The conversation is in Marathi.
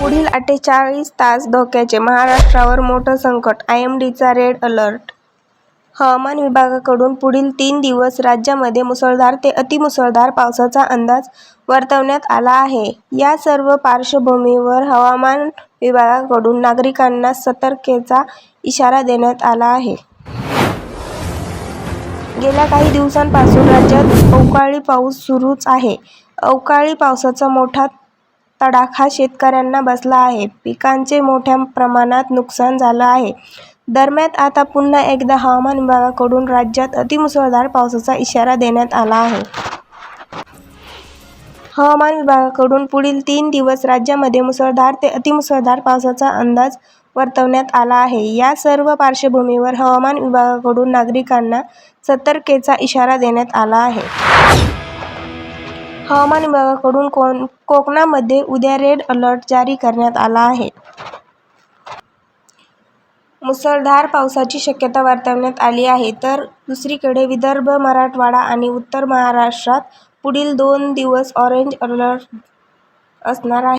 पुढील अठ्ठेचाळीस तास धोक्याचे महाराष्ट्रावर मोठं संकट, आयएमडीचा रेड अलर्ट हवामान विभागाकडून पुढील तीन दिवस राज्यामध्ये मुसळधार ते अतिमुसळधार पावसाचा अंदाज वर्तवण्यात आला आहे. या सर्व पार्श्वभूमीवर हवामान विभागाकडून नागरिकांना सतर्कतेचा इशारा देण्यात आला आहे. गेल्या काही दिवसांपासून राज्यात अवकाळी पाऊस सुरूच आहे. अवकाळी पावसाचा मोठा तडाखा शेतकऱ्यांना बसला आहे. पिकांचे मोठ्या प्रमाणात नुकसान झालं आहे. दरम्यान आता पुन्हा एकदा हवामान विभागाकडून राज्यात अतिमुसळधार पावसाचा इशारा देण्यात आला आहे. हवामान विभागाकडून पुढील तीन दिवस राज्यामध्ये मुसळधार ते अतिमुसळधार पावसाचा अंदाज वर्तवण्यात आला आहे. या सर्व पार्श्वभूमीवर हवामान विभागाकडून नागरिकांना सतर्कतेचा इशारा देण्यात आला आहे. हवामान विभागाकडून कोकणामध्ये उद्या रेड अलर्ट जारी करण्यात आला आहे. मुसळधार पावसाची शक्यता वर्तवण्यात आली आहे. तर दुसरीकडे विदर्भ, मराठवाडा आणि उत्तर महाराष्ट्रात पुढील दोन दिवस ऑरेंज अलर्ट असणार आहे.